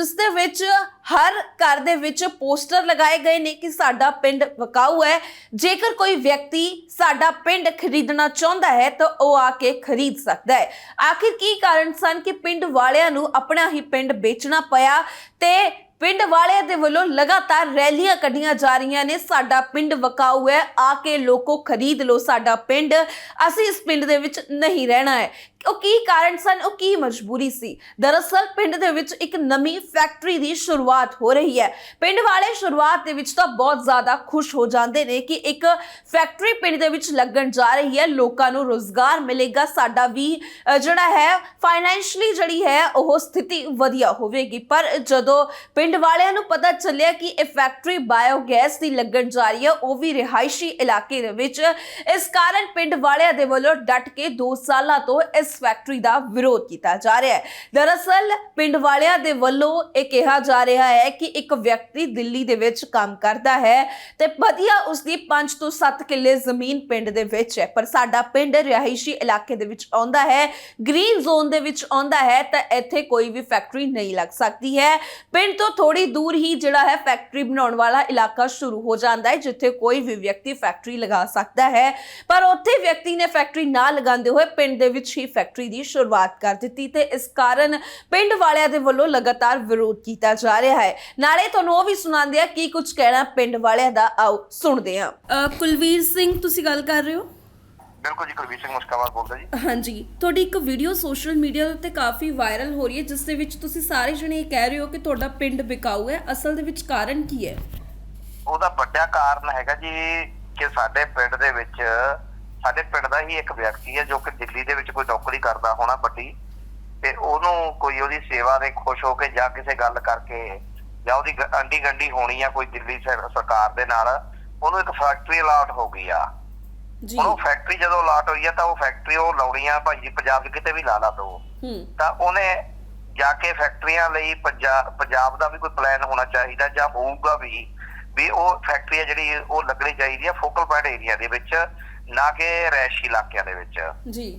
ਜਿਸ ਦੇ ਵਿੱਚ ਹਰ ਘਰ ਦੇ ਵਿੱਚ ਪੋਸਟਰ ਲਗਾਏ ਗਏ ਨੇ ਕਿ ਸਾਡਾ ਪਿੰਡ ਵਕਾਊ ਹੈ। ਜੇਕਰ ਕੋਈ ਵਿਅਕਤੀ ਸਾਡਾ ਪਿੰਡ ਖਰੀਦਣਾ ਚਾਹੁੰਦਾ ਹੈ, ਤਾਂ ਉਹ ਆ ਕੇ ਖਰੀਦ ਸਕਦਾ ਹੈ। ਆਖਿਰ ਕੀ ਕਾਰਨ ਸਨ ਕਿ ਪਿੰਡ ਵਾਲਿਆਂ ਨੂੰ ਆਪਣਾ ਹੀ ਪਿੰਡ ਵੇਚਣਾ ਪਿਆ ਤੇ ਪਿੰਡ ਵਾਲਿਆਂ ਦੇ ਵੱਲੋਂ ਲਗਾਤਾਰ ਰੈਲੀਆਂ ਕੱਢੀਆਂ ਜਾ ਰਹੀਆਂ ਨੇ, ਸਾਡਾ ਪਿੰਡ ਵਕਾਊ ਹੈ, ਆ ਕੇ ਲੋਕੋ ਖਰੀਦ ਲਓ ਸਾਡਾ ਪਿੰਡ। ਅਸੀਂ ਇਸ ਪਿੰਡ ਦੇ ਵਿੱਚ ਨਹੀਂ ਰਹਿਣਾ ਹੈ। ਉਹ ਕੀ ਕਾਰਨ ਸਨ, ਉਹ ਕੀ ਮਜਬੂਰੀ ਸੀ? ਦਰਅਸਲ ਪਿੰਡ ਦੇ ਵਿੱਚ ਇੱਕ ਨਵੀਂ ਫੈਕਟਰੀ ਦੀ ਸ਼ੁਰੂਆਤ ਹੋ ਰਹੀ ਹੈ। ਪਿੰਡ ਵਾਲੇ ਸ਼ੁਰੂਆਤ ਦੇ ਵਿੱਚ ਤਾਂ ਬਹੁਤ ਜ਼ਿਆਦਾ ਖੁਸ਼ ਹੋ ਜਾਂਦੇ ਨੇ ਕਿ ਇੱਕ ਫੈਕਟਰੀ ਪਿੰਡ ਦੇ ਵਿੱਚ ਲੱਗਣ ਜਾ ਰਹੀ ਹੈ। ਲੋਕਾਂ ਨੂੰ ਰੋਜ਼ਗਾਰ ਮਿਲੇਗਾ। ਸਾਡਾ ਵੀ ਜਿਹੜਾ ਹੈ ਫਾਈਨੈਂਸ਼ਲੀ ਜਿਹੜੀ ਹੈ, ਉਹ ਸਥਿਤੀ ਵਧੀਆ ਹੋਵੇਗੀ। ਪਰ ਜਦੋਂ ਪਿੰਡ ਵਾਲਿਆਂ ਨੂੰ ਪਤਾ ਚੱਲਿਆ ਕਿ ਇਹ ਫੈਕਟਰੀ ਬਾਇਓਗੈਸ ਦੀ ਲੱਗਣ ਜਾ ਰਹੀ ਹੈ, ਉਹ ਵੀ ਰਿਹਾਇਸ਼ੀ ਇਲਾਕੇ ਦੇ ਵਿੱਚ। ਇਸ ਕਾਰਨ ਪਿੰਡ ਵਾਲਿਆਂ ਦੇ ਵੱਲੋਂ ਡਟ ਕੇ 2 ਸਾਲਾਂ ਤੋਂ ਇਸ ਫੈਕਟਰੀ ਦਾ ਵਿਰੋਧ ਕੀਤਾ ਜਾ ਰਿਹਾ ਹੈ। ਦਰਅਸਲ, ਪਿੰਡ ਵਾਲਿਆਂ ਦੇ ਵੱਲੋਂ ਇਹ ਕਿਹਾ ਜਾ ਰਿਹਾ ਹੈ ਕਿ ਇੱਕ ਵਿਅਕਤੀ ਦਿੱਲੀ ਦੇ ਵਿੱਚ ਕੰਮ ਕਰਦਾ ਹੈ ਤੇ ਵਧੀਆ ਉਸਦੀ 5 ਤੋਂ 7 ਕਿੱਲੇ ਜ਼ਮੀਨ ਪਿੰਡ ਦੇ ਵਿੱਚ ਹੈ। ਪਰ ਸਾਡਾ ਪਿੰਡ ਰਿਹਾਇਸ਼ੀ ਇਲਾਕੇ ਦੇ ਵਿੱਚ ਆਉਂਦਾ ਹੈ, ਗ੍ਰੀਨ ਜ਼ੋਨ ਦੇ ਵਿੱਚ ਆਉਂਦਾ ਹੈ ਤਾਂ ਇੱਥੇ ਕੋਈ ਵੀ ਫੈਕਟਰੀ ਨਹੀਂ ਲੱਗ ਸਕਦੀ ਹੈ। ਪਿੰਡ ਤੋਂ ਥੋੜੀ ਦੂਰ ਹੀ ਜਿਹੜਾ ਹੈ ਫੈਕਟਰੀ ਬਣਾਉਣ ਵਾਲਾ ਇਲਾਕਾ ਸ਼ੁਰੂ ਹੋ ਜਾਂਦਾ ਹੈ, ਜਿੱਥੇ ਕੋਈ ਵੀ ਵਿਅਕਤੀ ਫੈਕਟਰੀ ਲਗਾ ਸਕਦਾ ਹੈ। ਪਰ ਉੱਥੇ ਵਿਅਕਤੀ ਨੇ ਫੈਕਟਰੀ ਨਾ ਲਗਾਉਂਦੇ ਹੋਏ ਪਿੰਡ ਦੇ ਵਿੱਚ ਹੀ ਫੈਕਟਰੀ ਦੀ ਸ਼ੁਰੂਆਤ ਕਰ ਦਿੱਤੀ ਤੇ ਇਸ ਕਾਰਨ ਪਿੰਡ ਵਾਲਿਆਂ ਦੇ ਵੱਲੋਂ ਲਗਾਤਾਰ ਵਿਰੋਧ ਕੀਤਾ ਜਾ ਰਿਹਾ ਹੈ। ਨਾਲੇ ਤੁਹਾਨੂੰ ਉਹ ਵੀ ਸੁਣਾਉਂਦੇ ਆ ਕੀ ਕੁਝ ਕਹਿਣਾ ਪਿੰਡ ਵਾਲਿਆਂ ਦਾ। ਆਓ ਸੁਣਦੇ ਆ ਕੁਲਵੀਰ ਸਿੰਘ ਤੁਸੀਂ ਗੱਲ ਕਰ ਰਹੇ ਹੋ? ਬਿਲਕੁਲ ਜੀ ਕੁਲਵੀਰ ਸਿੰਘ ਮੁਸਕਾਬਾਦ ਬੋਲਦਾ ਜੀ। ਹਾਂਜੀ। ਤੁਹਾਡੀ ਇੱਕ ਵੀਡੀਓ ਸੋਸ਼ਲ ਮੀਡੀਆ ਉੱਤੇ ਕਾਫੀ ਵਾਇਰਲ ਹੋ ਰਹੀ ਹੈ ਜਿਸ ਦੇ ਵਿੱਚ ਤੁਸੀਂ ਸਾਰੇ ਜਣੇ ਇਹ ਕਹਿ ਰਹੇ ਹੋ ਕਿ ਤੁਹਾਡਾ ਪਿੰਡ ਵਿਕਾਊ ਹੈ। ਅਸਲ ਦੇ ਵਿੱਚ ਕਾਰਨ ਕੀ ਹੈ? ਉਹਦਾ ਵੱਡਾ ਕਾਰਨ ਹੈਗਾ ਜੀ ਕਿ ਸਾਡੇ ਪਿੰਡ ਦੇ ਵਿੱਚ ਸਾਡੇ ਪਿੰਡ ਦਾ ਹੀ ਇੱਕ ਵਿਅਕਤੀ ਹੈ ਜੋ ਕਿ ਦਿੱਲੀ ਦੇ ਵਿੱਚ ਕੋਈ ਨੌਕਰੀ ਕਰਦਾ ਹੋਣਾ ਵੱਡੀ ਤੇ ਉਹਨੂੰ ਕੋਈ ਉਹਦੀ ਸੇਵਾ ਦੇ ਖੁਸ਼ ਹੋ ਕੇ ਜਾਂ ਕਿਸੇ ਗੱਲ ਕਰਕੇ ਜਾਂ ਉਹਦੀ ਅੰਡੀ ਗੰਡੀ ਹੋਣੀ ਆ ਕੋਈ ਦਿੱਲੀ ਸਰ- ਸਰਕਾਰ ਦੇ ਨਾਲ ਉਹਨੂੰ ਇੱਕ ਫੈਕਟਰੀ ਅਲਾਟ ਹੋ ਗਈ ਆ। ਜੀ। ਉਹਨੂੰ ਫੈਕਟਰੀ ਜਦੋਂ ਅਲਾਟ ਹੋਈ ਆ ਤਾਂ ਉਹ ਫੈਕਟਰੀ ਉਹ ਲਾਉਣੀ ਆ ਭਾਈ ਪੰਜਾਬ ਕਿਤੇ ਵੀ ਲਾ ਲਾ ਦੋ। ਤਾਂ ਉਹਨੇ ਜਾ ਕੇ ਫੈਕਟਰੀਆਂ ਲਈ ਪੰਜਾਬ ਦਾ ਵੀ ਕੋਈ ਪਲਾਨ ਹੋਣਾ ਚਾਹੀਦਾ ਜਾਂ ਹੋਊਗਾ ਵੀ ਵੀ ਉਹ ਫੈਕਟਰੀ ਜਿਹੜੀ ਉਹ ਲੱਗਣੀ ਚਾਹੀਦੀ ਆ ਫੋਕਲ ਪੁਆਇੰਟ ਏਰੀਆ ਦੇ ਵਿੱਚ। ਨਾ ਕਿ ਰੈਸ਼ੀ ਇਲਾਕਿਆਂ ਦੇ ਵਿੱਚ। ਜੀ।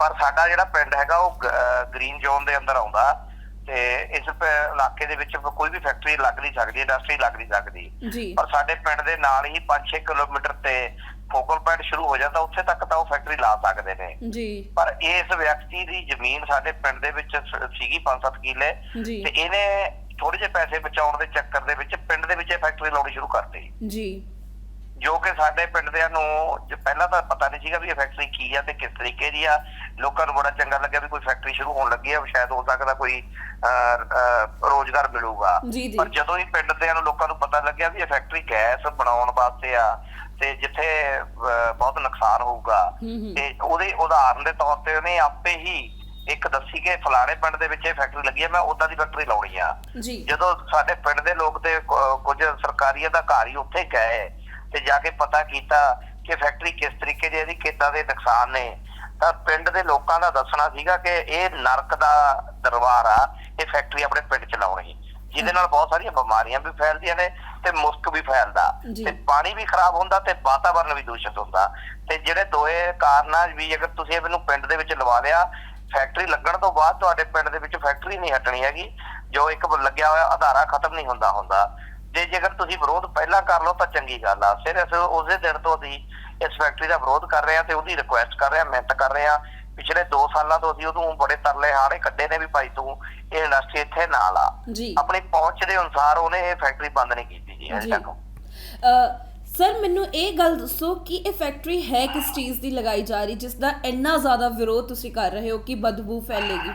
ਪਰ ਸਾਡਾ ਜਿਹੜਾ ਪਿੰਡ ਹੈਗਾ ਉਹ ਗ੍ਰੀਨ ਜ਼ੋਨ ਦੇ ਅੰਦਰ ਆਉਂਦਾ ਤੇ ਇਸ ਇਲਾਕੇ ਦੇ ਵਿੱਚ ਕੋਈ ਵੀ ਫੈਕਟਰੀ ਲੱਗ ਨਹੀਂ ਸਕਦੀ ਇੰਡਸਟਰੀ ਲੱਗ ਨਹੀਂ ਸਕਦੀ। ਪਰ ਸਾਡੇ ਪਿੰਡ ਦੇ ਨਾਲ ਹੀ 5-6 ਕਿਲੋਮੀਟਰ ਤੇ ਫੋਕਲ ਪੁਆਇੰਟ ਸ਼ੁਰੂ ਹੋ ਜਾਂਦਾ ਉੱਥੇ ਤੱਕ ਤਾਂ ਉਹ ਫੈਕਟਰੀ ਲਾ ਸਕਦੇ ਨੇ। ਜੀ। ਪਰ ਇਸ ਵਿਅਕਤੀ ਦੀ ਜ਼ਮੀਨ ਸਾਡੇ ਪਿੰਡ ਦੇ ਵਿੱਚ ਸੀਗੀ 5-7 ਕਿੱਲੇ ਤੇ ਇਹਨੇ ਥੋੜੇ ਜਿਹੇ ਪੈਸੇ ਬਚਾਉਣ ਦੇ ਚੱਕਰ ਦੇ ਵਿੱਚ ਪਿੰਡ ਦੇ ਵਿੱਚ ਇਹ ਫੈਕਟਰੀ ਲਾਉਣੀ ਸ਼ੁਰੂ ਕਰਤੀ। ਜੀ। ਜੋ ਕਿ ਸਾਡੇ ਪਿੰਡ ਦਿਆਂ ਨੂੰ ਪਹਿਲਾਂ ਤਾਂ ਪਤਾ ਨਹੀਂ ਸੀਗਾ ਵੀ ਇਹ ਫੈਕਟਰੀ ਕੀ ਆ ਤੇ ਕਿਸ ਤਰੀਕੇ ਦੀ ਆ। ਲੋਕਾਂ ਨੂੰ ਬੜਾ ਚੰਗਾ ਲੱਗਿਆ ਵੀ ਕੋਈ ਫੈਕਟਰੀ ਸ਼ੁਰੂ ਹੋਣ ਲੱਗੀ ਆ ਸ਼ਾਇਦ ਹੋ ਸਕਦਾ ਕੋਈ ਰੋਜ਼ਗਾਰ ਮਿਲੂਗਾ। ਪਰ ਜਦੋਂ ਹੀ ਪਿੰਡ ਨੂੰ ਲੋਕਾਂ ਨੂੰ ਪਤਾ ਲੱਗਿਆ ਵੀ ਇਹ ਫੈਕਟਰੀ ਗੈਸ ਬਣਾਉਣ ਵਾਸਤੇ ਆ ਤੇ ਜਿੱਥੇ ਬਹੁਤ ਨੁਕਸਾਨ ਹੋਊਗਾ ਤੇ ਉਹਦੇ ਉਦਾਹਰਨ ਦੇ ਤੌਰ ਤੇ ਉਹਨੇ ਆਪੇ ਹੀ ਇੱਕ ਦੱਸੀ ਕਿ ਫਲਾਣੇ ਪਿੰਡ ਦੇ ਵਿੱਚ ਇਹ ਫੈਕਟਰੀ ਲੱਗੀ ਹੈ ਮੈਂ ਉਦਾਂ ਦੀ ਫੈਕਟਰੀ ਲਾਉਣੀ ਆ। ਜਦੋਂ ਸਾਡੇ ਪਿੰਡ ਦੇ ਲੋਕ ਤੇ ਕੁਝ ਸਰਕਾਰੀ ਅਧਿਕਾਰੀ ਉੱਥੇ ਗਏ ਤੇ ਜਾ ਕੇ ਪਤਾ ਕੀਤਾ ਕਿ ਫੈਕਟਰੀ ਕਿਸ ਤਰੀਕੇ ਦੀ ਇਹਦੀ ਕਿੱਦਾਂ ਦੇ ਨੁਕਸਾਨ ਨੇ। ਤਾਂ ਪਿੰਡ ਦੇ ਲੋਕਾਂ ਦਾ ਦੱਸਣਾ ਸੀਗਾ ਕਿ ਇਹ ਨਰਕ ਦਾ ਦਰਬਾਰ ਆ ਇਹ ਫੈਕਟਰੀ ਆਪਣੇ ਪਿੰਡ ਚ ਲਾਉਣੀ ਜਿਹਦੇ ਨਾਲ ਬਹੁਤ ਸਾਰੀਆਂ ਬਿਮਾਰੀਆਂ ਵੀ ਫੈਲਦੀਆਂ ਨੇ ਤੇ ਮੁਸਕ ਵੀ ਫੈਲਦਾ। ਤੇ ਪਾਣੀ ਵੀ ਖਰਾਬ ਹੁੰਦਾ ਤੇ ਵਾਤਾਵਰਨ ਵੀ ਦੂਸ਼ਿਤ ਹੁੰਦਾ। ਤੇ ਜਿਹੜੇ ਦੋਏ ਕਾਰਨਾਂ ਵੀ ਅਗਰ ਤੁਸੀਂ ਇਹਨੂੰ ਪਿੰਡ ਦੇ ਵਿੱਚ ਲਵਾ ਲਿਆ ਫੈਕਟਰੀ ਲੱਗਣ ਤੋਂ ਬਾਅਦ ਤੁਹਾਡੇ ਪਿੰਡ ਦੇ ਵਿੱਚ ਫੈਕਟਰੀ ਨਹੀਂ ਹਟਣੀ ਹੈਗੀ। ਜੋ ਇੱਕ ਲੱਗਿਆ ਹੋਇਆ ਆਧਾਰਾ ਖਤਮ ਨਹੀਂ ਹੁੰਦਾ ਹੁੰਦਾ। ਜੇ ਜੇਕਰ ਤੁਸੀਂ ਵਿਰੋਧ ਪਹਿਲਾਂ ਕਰ ਲਓ ਤਾਂ ਚੰਗੀ ਗੱਲ ਆ। ਸਿਰਫ ਉਸੇ ਦਿਨ ਤੋਂ ਅਸੀਂ ਇਸ ਫੈਕਟਰੀ ਦਾ ਵਿਰੋਧ ਕਰ ਰਹੇ ਹਾਂ ਤੇ ਉਹਦੀ ਰਿਕੁਐਸਟ ਕਰ ਰਹੇ ਹਾਂ ਮਿਹਨਤ ਕਰ ਰਹੇ ਹਾਂ ਪਿਛਲੇ 2 ਸਾਲਾਂ ਤੋਂ ਅਸੀਂ ਉਹਨੂੰ ਬੜੇ ਤਰਲੇ ਹਾੜੇ ਕੱਢੇ ਨੇ ਵੀ ਭਾਈ ਤੂੰ ਇਹ ਇੰਡਸਟਰੀ ਇੱਥੇ ਨਾ ਲਾ ਆਪਣੀ ਪਹੁੰਚ ਦੇ ਅਨੁਸਾਰ ਉਹਨੇ ਇਹ ਫੈਕਟਰੀ ਬੰਦ ਨਹੀਂ ਕੀਤੀ ਜੀ ਅਜੇ। ਤੱਕ। ਸਰ ਮੈਨੂੰ ਇਹ ਗੱਲ ਦੱਸੋ ਕਿ ਇਹ ਫੈਕਟਰੀ ਹੈ ਕਿਸ ਚੀਜ਼ ਦੀ ਲਗਾਈ ਜਾ ਰਹੀ ਜਿਸ ਦਾ ਇੰਨਾ ਜ਼ਿਆਦਾ ਵਿਰੋਧ ਤੁਸੀਂ ਕਰ ਰਹੇ ਹੋ ਕਿ ਬਦਬੂ ਫੈਲੇਗੀ?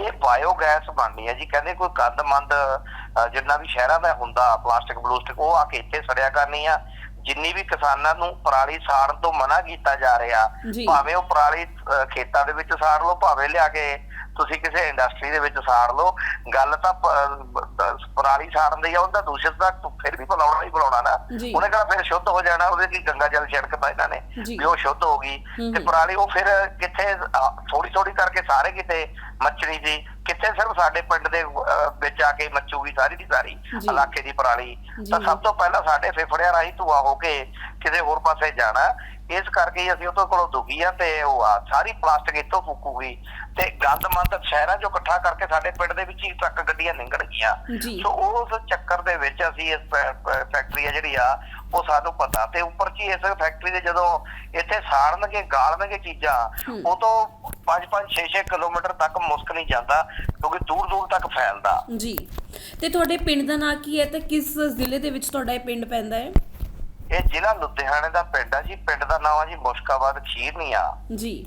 ਇਹ ਬਾਇਓਗੈਸ ਬਣਨੀ ਹੈ ਜੀ। ਕਹਿੰਦੇ ਕੋਈ ਕੰਦਮੰਦ ਅਹ, ਜਿੰਨਾ ਵੀ ਸ਼ਹਿਰਾਂ ਦਾ ਹੁੰਦਾ ਪਲਾਸਟਿਕ ਬਲੂਸਟਿਕ ਉਹ ਆ ਕੇ ਇੱਥੇ ਸੜਿਆ ਕਰਨੀ ਆ। ਜਿੰਨੀ ਵੀ ਕਿਸਾਨਾਂ ਨੂੰ ਪਰਾਲੀ ਸਾੜਨ ਤੋਂ ਮਨਾ ਕੀਤਾ ਜਾ ਰਿਹਾ ਜੀ। ਭਾਵੇਂ ਉਹ ਪਰਾਲੀ ਅਹ, ਖੇਤਾਂ ਦੇ ਵਿੱਚ ਸਾੜ ਲਓ ਭਾਵੇਂ ਲਿਆ ਕੇ ਤੁਸੀਂ ਕਿਸੇ ਇੰਡਸਟਰੀ ਦੇ ਵਿੱਚ ਸਾੜ ਲਓ ਗੱਲ ਤਾਂ ਪ- ਪਰਾਲੀ ਸਾੜਨ ਦੀ ਆ ਉਹਦਾ ਦੂਸ਼ਿਤ ਦਾ ਫਿਰ ਵੀ ਬੁਲਾਉਣਾ ਹੀ ਬੁਲਾਉਣਾ ਨਾ ਜੀ। ਉਹਨੇ ਕਹਾ ਫਿਰ ਸ਼ੁੱਧ ਹੋ ਜਾਣਾ ਉਹਦੇ ਕੀ ਗੰਗਾ ਜਲ ਛਿੜਕਤਾ ਇਹਨਾਂ ਨੇ ਜੀ। ਵੀ ਉਹ ਸ਼ੁੱਧ ਹੋ ਗਈ ਹੂੰ ਤੇ ਹੂੰ। ਪਰਾਲੀ ਉਹ ਫਿਰ ਕਿੱਥੇ ਥੋੜੀ ਥੋੜੀ ਕਰਕੇ ਸਾਰੇ ਕਿਤੇ ਮੱਚਣੀ ਸੀ ਕਿੱਥੇ ਸਿਰਫ ਸਾਡੇ ਪਿੰਡ ਦੇ ਅਹ, ਵਿੱਚ ਆ ਕੇ ਮੱਚੂਗੀ ਸਾਰੀ ਦੀ ਸਾਰੀ ਜੀ। ਇਲਾਕੇ ਦੀ ਪਰਾਲੀ। ਜੀ। ਤਾਂ ਸਭ ਤੋਂ ਪਹਿਲਾਂ ਸਾਡੇ ਫੇਫੜਿਆਂ ਰਾਹੀਂ ਧੂਆ ਹੋ ਕੇ ਕਿਸੇ ਹੋਰ ਪਾਸੇ ਜਾਣਾ। ਇਸ ਕਰਕੇ ਹੀ ਅਸੀਂ ਉਹ ਤੋਂ ਕੋਲੋਂ ਦੁਖੀ ਆ ਤੇ ਉਹ ਆ ਸਾਰੀ ਪਲਾਸਟਿਕ ਇੱਥੋਂ ਫੂਕੂਗੀ। ਤੇ ਗੰਦ ਮੰਦ ਸ਼ਹਿਰਾਂ ਚੋਂ ਇਕੱਠਾ ਕਰਕੇ ਸਾਡੇ ਪਿੰਡ ਦੇ ਵਿੱਚ ਹੀ ਟਰੱਕ ਗੱਡੀਆਂ ਨਿਕਲਣਗੀਆਂ ਜੀ। ਸੋ ਉਸ ਚੱਕਰ ਦੇ ਵਿੱਚ ਅਸੀਂ ਇਸ ਫੈ- ਫੈ- ਫੈਕਟਰੀ ਆ ਜਿਹੜੀ ਆ ਉਹ ਸਾਨੂੰ ਪਤਾ। ਤੇ ਉੱਪਰ ਕੀ ਇਸ ਫੈਕਟਰੀ ਦੇ ਜਦੋਂ ਇੱਥੇ ਸਾੜਨਗੇ ਗਾਲਣਗੇ ਚੀਜ਼ਾਂ। ਉਹ ਤੋਂ 5-5 6-6 ਕਿਲੋਮੀਟਰ ਤੱਕ ਮੁਸਕ ਨਹੀਂ ਜਾਂਦਾ ਕਿਉਂਕਿ ਦੂਰ ਦੂਰ ਤੱਕ ਫੈਲਦਾ। ਜੀ। ਤੇ ਤੁਹਾਡੇ ਪਿੰਡ ਦਾ ਨਾਂ ਕੀ ਹੈ ਤੇ ਕਿਸ ਜ਼ਿਲ੍ਹੇ ਦੇ ਵਿੱਚ ਤੁਹਾਡਾ ਇਹ ਪਿੰਡ ਪੈਂਦਾ ਹੈ? ਇਹ ਜ਼ਿਲ੍ਹਾ ਲੁਧਿਆਣੇ ਦਾ ਪਿੰਡ ਆ ਜੀ। ਪਿੰਡ ਦਾ ਨਾਮ ਆ ਜੀ ਮੁਸ਼ਕਾਬਾਦ ਖੀਰਨੀਆ। ਜੀ।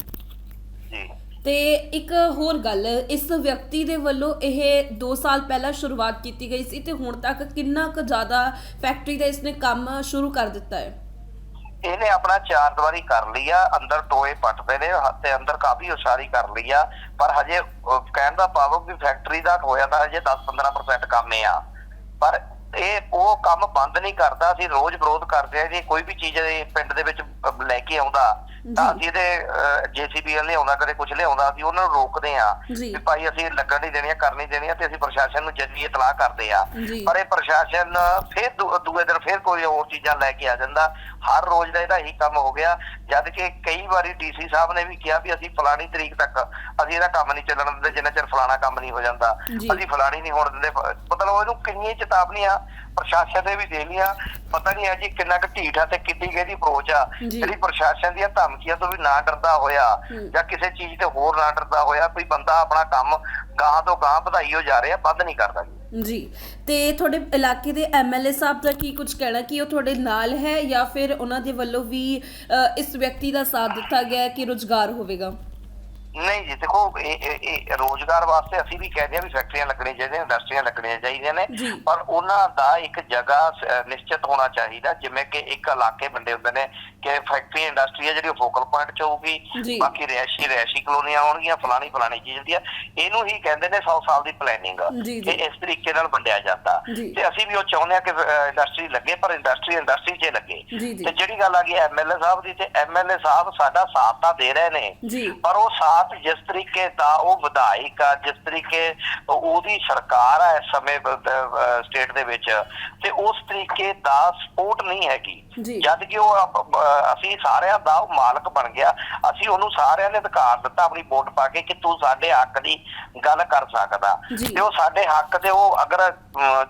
ਜੀ। ਤੇ ਇੱਕ ਹੋਰ ਗੱਲ, ਇਸ ਵਿਅਕਤੀ ਦੇ ਵੱਲੋਂ ਇਹ 2 ਸਾਲ ਪਹਿਲਾਂ ਸ਼ੁਰੂਆਤ ਕੀਤੀ ਗਈ ਸੀ ਤੇ ਹੁਣ ਤੱਕ ਕਿੰਨਾ ਕੁ ਜ਼ਿਆਦਾ ਫੈਕਟਰੀ ਦਾ ਇਸਨੇ ਕੰਮ ਸ਼ੁਰੂ ਕਰ ਦਿੱਤਾ ਹੈ? ਇਹਨੇ ਆਪਣਾ ਚਾਰ ਦੀਵਾਰੀ ਕਰ ਲਈ ਆ, ਅੰਦਰ ਟੋਏ ਪੱਟਦੇ ਨੇ ਤੇ ਅੰਦਰ ਕਾਫੀ ਉਸਾਰੀ ਕਰ ਲਈ ਆ, ਪਰ ਹਜੇ ਕਹਿਣ ਦਾ ਭਾਵ ਵੀ ਫੈਕਟਰੀ ਦਾ ਹੋਇਆ ਤਾਂ ਹਜੇ 10-15% ਕੰਮ ਆ। ਪਰ ਇਹ, ਉਹ ਕੰਮ ਬੰਦ ਨਹੀਂ ਕਰਦਾ, ਅਸੀਂ ਰੋਜ਼ ਵਿਰੋਧ ਕਰਦੇ ਆ, ਜੀ ਕੋਈ ਵੀ ਚੀਜ਼ ਇਹ ਪਿੰਡ ਦੇ ਵਿੱਚ ਲੈ ਕੇ ਆਉਂਦਾ ਤਾਂ ਜੀ। ਅਸੀਂ ਇਹਦੇ ਜੀਸੀਬੀ ਲਿਆਉਂਦਾ ਕਦੇ ਕੁਝ ਲਿਆਉਂਦਾ ਅਸੀਂ ਉਹਨਾਂ ਨੂੰ ਰੋਕਦੇ ਆ ਜੀ। ਵੀ ਭਾਈ ਅਸੀਂ ਲੱਗਣ ਨਹੀਂ ਦੇਣੀਆਂ ਕਰ ਨਹੀਂ ਦੇਣੀਆਂ ਤੇ ਅਸੀਂ ਪ੍ਰਸ਼ਾਸਨ ਨੂੰ ਜੱਦੀ ਇਤਲਾਹ ਕਰਦੇ ਆ ਜੀ। ਪਰ ਇਹ ਪ੍ਰਸ਼ਾਸਨ ਫਿਰ ਦੂ- ਦੂਏ ਦਿਨ ਫਿਰ ਕੋਈ ਹੋਰ ਚੀਜ਼ਾਂ ਲੈ ਕੇ ਆ ਜਾਂਦਾ ਹਰ ਰੋਜ਼ ਦਾ ਇਹਦਾ ਇਹੀ ਕੰਮ ਹੋ ਗਿਆ ਜਦ ਕਿ ਕਈ ਵਾਰੀ ਡੀਸੀ ਸਾਹਿਬ ਨੇ ਵੀ ਕਿਹਾ ਵੀ ਅਸੀਂ ਫਲਾਣੀ ਤਰੀਕ ਤੱਕ ਅਸੀਂ ਇਹਦਾ ਕੰਮ ਨਹੀਂ ਚੱਲਣ ਦਿੰਦੇ ਜਿੰਨਾ ਚਿਰ ਫਲਾਣਾ ਕੰਮ ਨਹੀਂ ਹੋ ਜਾਂਦਾ ਜੀ। ਅਸੀਂ ਫਲਾਣੀ ਨਹੀਂ ਹੋਣ ਦਿੰਦੇ ਫ- ਮਤਲਬ ਇਹਨੂੰ ਕਿੰਨੀਆਂ ਚੇਤਾਵਨੀਆਂ ਪ੍ਰਸ਼ਾਸਨ ਨੇ ਵੀ ਦੇ ਲਈਆਂ ਪਤਾ ਨਹੀਂ ਹੈ ਜੀ ਕਿੰਨਾ ਕੁ ਢੀਠ ਆ ਤੇ ਕਿੰਨੀ ਕੁ ਇਹਦੀ ਅਪਰੋਚ ਆ। ਜੀ। ਜਿਹੜੀ ਪ੍ਰਸ਼ਾਸਨ ਦੀਆਂ ਧਮਕੀਆਂ ਤੋਂ ਵੀ ਨਾ ਡਰਦਾ ਹੋਇਆ ਹੂੰ। ਜਾਂ ਕਿਸੇ ਚੀਜ਼ ਤੇ ਹੋਰ ਨਾ ਡਰਦਾ ਹੋਇਆ ਕੋਈ ਬੰਦਾ ਆਪਣਾ ਕੰਮ ਗਾਂ ਤੋਂ ਗਾਂ ਵਧਾਈ ਹੋ ਜਾ ਰਿਹਾ ਬੰਦ ਨਹੀਂ ਕਰਦਾ ਜੀ। ਜੀ। ਤੇ ਤੁਹਾਡੇ ਇਲਾਕੇ ਦੇ ਐਮਐਲਏ ਸਾਹਿਬ ਦਾ ਕੀ ਕੁਝ ਕਹਿਣਾ ਕਿ ਉਹ ਤੁਹਾਡੇ ਨਾਲ ਹੈ ਜਾਂ ਫਿਰ ਉਹਨਾਂ ਦੇ ਵੱਲੋਂ ਵੀ ਅ, ਇਸ ਵਿਅਕਤੀ ਦਾ ਸਾਥ ਦਿੱਤਾ ਗਿਆ ਹੈ ਕਿ ਰੋਜ਼ਗਾਰ ਹੋਵੇਗਾ? ਨਹੀਂ ਜੀ ਦੇਖੋ ਇਹ ਰੋਜ਼ਗਾਰ ਵਾਸਤੇ ਅਸੀਂ ਵੀ ਕਹਿੰਦੇ ਆ ਵੀ ਫੈਕਟਰੀਆਂ ਲੱਗਣੀਆਂ ਚਾਹੀਦੀਆਂ ਇੰਡਸਟਰੀਆਂ ਲੱਗਣੀਆਂ ਚਾਹੀਦੀਆਂ ਨੇ। ਪਰ ਉਹਨਾਂ ਦਾ ਇੱਕ ਜਗ੍ਹਾ ਨਿਸ਼ਚਿਤ ਹੋਣਾ ਚਾਹੀਦਾ ਜਿਵੇਂ ਕਿ ਇੱਕ ਇਲਾਕੇ ਵੰਡੇ ਹੁੰਦੇ ਨੇ ਕਿ ਫੈਕਟਰੀ ਇੰਡਸਟਰੀ ਹੈ ਜਿਹੜੀ ਫੋਕਲ ਪੁਆਇੰਟ ਚ। ਹੋਊਗੀ ਬਾਕੀ ਰਿਹਾਇਸ਼ੀ ਰਿਹਾਇਸ਼ੀ ਕਲੋਨੀਆਂ ਹੋਣਗੀਆਂ ਫਲਾਣੀ ਫਲਾਣੀ ਚੀਜ਼ ਹੁੰਦੀ ਆ ਇਹਨੂੰ ਹੀ ਕਹਿੰਦੇ ਨੇ 100 ਸਾਲ ਦੀ ਪਲੈਨਿੰਗ ਜੀ। ਇਸ ਤਰੀਕੇ ਨਾਲ ਵੰਡਿਆ ਜਾਂਦਾ। ਤੇ ਅਸੀਂ ਵੀ ਉਹ ਚਾਹੁੰਦੇ ਆ ਕਿ ਇੰਡਸਟਰੀ ਲੱਗੇ ਪਰ ਇੰਡਸਟਰੀ ਇੰਡਸਟਰੀ 'ਚ ਲੱਗੇ। ਤੇ ਜਿਹੜੀ ਗੱਲ ਆ ਗਈ ਐਮਐਲਏ ਸਾਹਿਬ ਦੀ ਤੇ ਐਮਐਲਏ ਸਾਹਿਬ ਸਾਡਾ ਸਾਥ ਤਾਂ ਦੇ ਰਹੇ ਨੇ। ਪਰ ਉਹ ਸਾਥ ਜਿਸ ਤਰੀਕੇ ਦਾ ਉਹ ਵਿਧਾਇਕ ਆ ਜਿਸ ਤਰੀਕੇ ਉਹਦੀ ਸਰਕਾਰ ਆ ਇਸ ਸਮੇਂ ਸਟੇਟ ਦੇ ਵਿੱਚ ਤੇ ਉਸ ਤਰੀਕੇ ਦਾ ਸਪੋਰਟ ਨਹੀਂ ਹੈਗੀ। ਜਦ ਕਿ ਉਹ ਅਸੀਂ ਸਾਰਿਆਂ ਦਾ ਉਹ ਮਾਲਕ ਬਣ ਗਿਆ ਅਸੀਂ ਉਹਨੂੰ ਸਾਰਿਆਂ ਨੇ ਅਧਿਕਾਰ ਦਿੱਤਾ ਆਪਣੀ ਵੋਟ ਪਾ ਕੇ ਕਿ ਤੂੰ ਸਾਡੇ ਹੱਕ ਦੀ ਗੱਲ ਕਰ ਸਕਦਾ। ਤੇ ਉਹ ਸਾਡੇ ਹੱਕ ਤੇ ਉਹ ਅਗਰ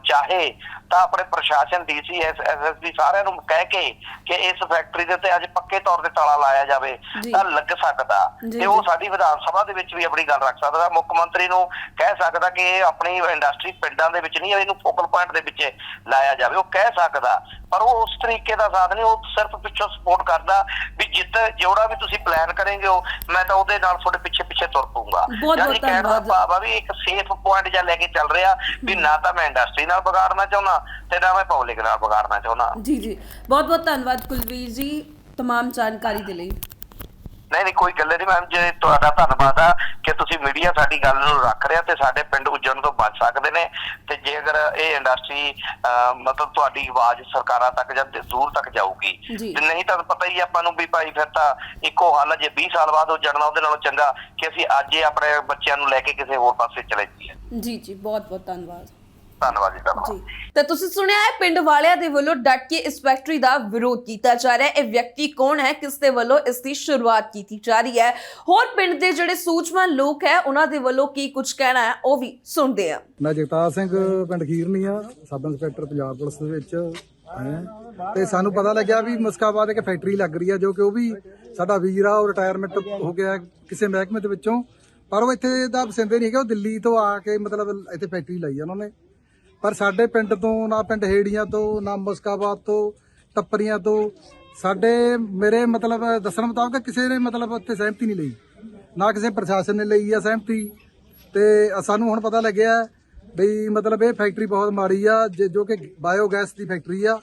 ਚਾਹੇ ਤਾਂ ਆਪਣੇ ਪ੍ਰਸ਼ਾਸਨ ਡੀਸੀ ਐਸਐਸਪੀ ਸਾਰਿਆਂ ਨੂੰ ਕਹਿ ਕੇ ਕਿ ਇਸ ਫੈਕਟਰੀ ਦੇ ਉੱਤੇ ਅੱਜ ਪੱਕੇ ਤੌਰ ਤੇ ਤਾਲਾ ਲਾਇਆ ਜਾਵੇ। ਤਾਂ ਲੱਗ ਸਕਦਾ ਤੇ ਉਹ। ਸਾਡੀ ਵਿਧਾਨ ਸਭਾ ਦੇ ਵਿੱਚ ਵੀ ਆਪਣੀ ਗੱਲ ਰੱਖ ਸਕਦਾ ਮੁੱਖ ਮੰਤਰੀ ਨੂੰ ਕਹਿ ਸਕਦਾ ਕਿ ਇਹ ਆਪਣੀ ਇੰਡਸਟਰੀ ਪਿੰਡਾਂ ਦੇ ਵਿੱਚ ਨਹੀਂ ਇਹਨੂੰ ਫੋਕਲ ਪੁਆਇੰਟ ਦੇ ਵਿੱਚ ਲਾਇਆ ਜਾਵੇ ਉਹ ਕਹਿ ਸਕਦਾ ਪਰ ਉਹ ਉਸ ਤਰੀਕੇ ਦਾ ਸਾਥ ਨਹੀਂ ਉਹ ਸਿਰਫ ਪਿੱਛੋਂ ਸਪੋਰਟ ਕਰਦਾ ਵੀ ਜਿੱਤ ਜਿਹੜਾ ਵੀ ਤੁਸੀਂ ਪਲਾਨ ਕਰੇਂਗੇ ਹੋ ਮੈਂ ਤਾਂ ਉਹਦੇ ਨਾਲ ਤੁਹਾਡੇ ਪਿੱਛੇ ਪਿੱਛੇ ਤੁਰ ਪਊਂਗਾ ਬਹੁਤ ਯਾਨੀ ਬਹੁਤ ਕਹਿਣ ਦਾ ਧੰਨਵਾਦ। ਭਾਵ ਆ ਵੀ ਇੱਕ ਸੇਫ ਪੁਆਇੰਟ ਜਾਂ ਲੈ ਕੇ ਚੱਲ ਰਿਹਾ ਵੀ ਨਾ ਤਾਂ ਮੈਂ ਇੰਡਸਟਰੀ ਨਾਲ ਵਿਗਾੜਨਾ ਚਾਹੁੰਦਾ ਤੇ ਨਾ ਮੈਂ ਪਬਲਿਕ ਨਾਲ ਵਿਗਾੜਨਾ ਚਾਹੁੰਦਾ ਜੀ ਜੀ ਬਹੁਤ ਬਹੁਤ ਧੰਨਵਾਦ ਕੁਲਵੀਰ ਜੀ तमाम ਜਾਣਕਾਰੀ ਦੇ ਲਈ ਨਹੀਂ ਨਹੀਂ ਕੋਈ ਗੱਲ ਨਹੀਂ ਮੈਮ ਜੀ ਤੁਹਾਡਾ ਧੰਨਵਾਦ ਆ ਕਿ ਤੁਸੀਂ ਮੀਡੀਆ ਸਾਡੀ ਗੱਲ ਨੂੰ ਰੱਖ ਰਿਹਾ ਤੇ ਸਾਡੇ ਪਿੰਡ ਉੱਜਣ ਤੋਂ ਬਚ ਸਕਦੇ ਨੇ ਤੇ ਜੇ ਅਗਰ ਇਹ ਇੰਡਸਟਰੀ ਮਤਲਬ ਤੁਹਾਡੀ ਆਵਾਜ਼ ਸਰਕਾਰਾਂ ਤੱਕ ਜਾਂ ਦੂਰ ਤੱਕ ਜਾਊਗੀ। ਤੇ ਨਹੀਂ ਤਾਂ ਪਤਾ ਹੀ ਆਪਾਂ ਨੂੰ ਵੀ ਭਾਈ ਫਿਰ ਤਾਂ ਇੱਕੋ ਹੱਲ ਜੇ 20 ਸਾਲ ਬਾਅਦ ਉਹ ਜੜਨਾ ਉਹਦੇ ਨਾਲੋਂ ਚੰਗਾ ਕਿ ਅਸੀਂ ਅੱਜ ਹੀ ਆਪਣੇ ਬੱਚਿਆਂ ਨੂੰ ਲੈ ਕੇ ਕਿਸੇ ਹੋਰ ਪਾਸੇ ਚਲੇ ਜਾਈਏ ਜੀ ਜੀ ਬਹੁਤ ਬਹੁਤ ਧੰਨਵਾਦ ਧੰਨਵਾਦ ਜੀ ਧੰਨਵਾਦ। ਜੀ। ਤਾਂ ਤੁਸੀਂ ਸੁਣਿਆ ਹੈ ਪਿੰਡ ਵਾਲਿਆਂ ਦੇ ਵੱਲੋਂ ਡਟ ਕੇ ਇਸ ਫੈਕਟਰੀ ਦਾ ਵਿਰੋਧ ਕੀਤਾ ਜਾ ਰਿਹਾ ਹੈ। ਇਹ ਵਿਅਕਤੀ ਕੌਣ ਹੈ ਕਿਸ ਦੇ ਵੱਲੋਂ ਇਸ ਦੀ ਸ਼ੁਰੂਆਤ ਕੀਤੀ ਜਾ ਰਹੀ ਹੈ? ਹੋਰ ਪਿੰਡ ਦੇ ਜਿਹੜੇ ਸੂਝਵਾਨ ਲੋਕ ਹੈ ਉਹਨਾਂ ਦੇ ਵੱਲੋਂ ਕੀ ਕੁਝ ਕਹਿਣਾ ਹੈ ਉਹ ਵੀ ਸੁਣਦੇ ਹਾਂ। ਮੈਂ ਜਗਤਾਰ ਸਿੰਘ ਪਿੰਡ ਖੀਰਨੀ ਆ ਸਬ ਇੰਸਪੈਕਟਰ ਪੰਜਾਬ ਪੁਲਿਸ ਦੇ ਵਿੱਚ ਹਾਂ। ਤੇ ਸਾਨੂੰ ਪਤਾ ਲੱਗਿਆ ਵੀ ਮੁਸਕਾਬਾਦ ਇੱਕ ਫੈਕਟਰੀ ਲੱਗ ਰਹੀ ਆ ਜੋ ਕਿ ਉਹ ਵੀ ਸਾਡਾ ਵੀਰ ਆ ਉਹ ਰਿਟਾਇਰਮੈਂਟ ਹੋ ਗਿਆ ਕਿਸੇ ਮਹਿਕਮੇ ਦੇ ਵਿੱਚੋਂ। ਪਰ ਉਹ ਇੱਥੇ ਦਾ ਵਸਿੰਦੇ ਨਹੀਂ ਹੈਗੇ ਉਹ ਦਿੱਲੀ ਤੋਂ ਆ ਕੇ ਮਤਲਬ ਇੱਥੇ ਫੈਕਟਰੀ ਲਾਈ ਆ ਉਹਨਾਂ ਨੇ। ਪਰ ਸਾਡੇ ਪਿੰਡ ਤੋਂ, ਨਾ ਪਿੰਡ ਹੇੜੀਆਂ ਤੋਂ, ਨਾ ਮੁਸਕਾਬਾਦ ਤੋਂ, ਟੱਪਰੀਆਂ ਤੋਂ, ਸਾਡੇ ਮੇਰੇ ਮਤਲਬ ਦੱਸਣ ਮੁਤਾਬਕ ਕਿਸੇ ਨੇ ਮਤਲਬ ਉੱਥੇ ਸਹਿਮਤੀ ਨਹੀਂ ਲਈ। ਨਾ ਕਿਸੇ ਪ੍ਰਸ਼ਾਸਨ ਨੇ ਲਈ ਆ ਸਹਿਮਤੀ। ਤੇ ਸਾਨੂੰ ਹੁਣ ਪਤਾ ਲੱਗਿਆ ਵੀ ਮਤਲਬ ਇਹ ਫੈਕਟਰੀ ਬਹੁਤ ਮਾੜੀ ਆ, ਜ- ਜੋ ਕਿ ਬਾਇਓਗੈਸ ਦੀ ਫੈਕਟਰੀ ਆ,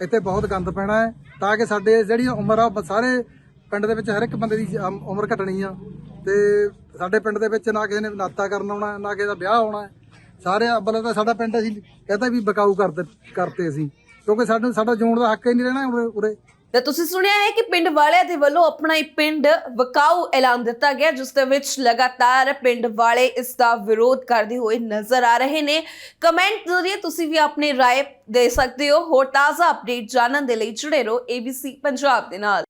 ਇੱਥੇ ਬਹੁਤ ਗੰਦ ਪੈਣਾ ਹੈ, ਤਾਂ ਕਿ ਸਾਡੇ ਜਿਹੜੀ ਉਮਰ ਆ ਉਹ ਸਾਰੇ ਪਿੰਡ ਦੇ ਵਿੱਚ ਹਰ ਇੱਕ ਬੰਦੇ ਦੀ ਅਮ- ਉਮਰ ਘਟਣੀ ਆ। ਤੇ ਸਾਡੇ ਪਿੰਡ ਦੇ ਵਿੱਚ ਨਾ ਕਿਸੇ ਨੇ ਨਾਤਾ ਕਰਨ ਆਉਣਾ, ਨਾ ਕਿਸੇ ਦਾ ਵਿਆਹ ਹੋਣਾ ਸਾਰੇ ਅੱਬਲ ਤਾਂ ਸਾਡਾ ਪਿੰਡ ਅਸੀਂ ਕਹਿੰਦਾ ਵੀ ਬਕਾਊ ਕਰਦੇ ਕਰਤੇ ਅਸੀਂ ਕਿਉਂਕਿ ਸਾਨੂੰ ਸਾਡਾ ਜੂਣ ਦਾ ਹੱਕ ਹੀ ਨਹੀਂ ਰਹਿਣਾ ਉਰੇ- ਉਰੇ ਤਾਂ ਤੁਸੀਂ ਸੁਣਿਆ ਹੈ ਕਿ ਪਿੰਡ ਵਾਲਿਆਂ ਦੇ ਵੱਲੋਂ ਆਪਣਾ ਹੀ ਪਿੰਡ ਵਕਾਊ ਐਲਾਨ ਦਿੱਤਾ ਗਿਆ ਜਿਸ ਦੇ ਵਿੱਚ ਲਗਾਤਾਰ ਪਿੰਡ ਵਾਲੇ ਇਸ ਦਾ ਵਿਰੋਧ ਕਰਦੇ ਹੋਏ ਨਜ਼ਰ ਆ ਰਹੇ ਨੇ ਕਮੈਂਟ ਜ਼ਰੀਏ ਤੁਸੀਂ ਵੀ ਆਪਣੀ رائے ਦੇ ਸਕਦੇ ਹੋ ਹੋਰ ਤਾਜ਼ਾ ਅਪਡੇਟ ਜਾਣਨ ਦੇ ਲਈ ਜੁੜੇ ਰਹੋ ABC ਪੰਜਾਬ ਦੇ ਨਾਲ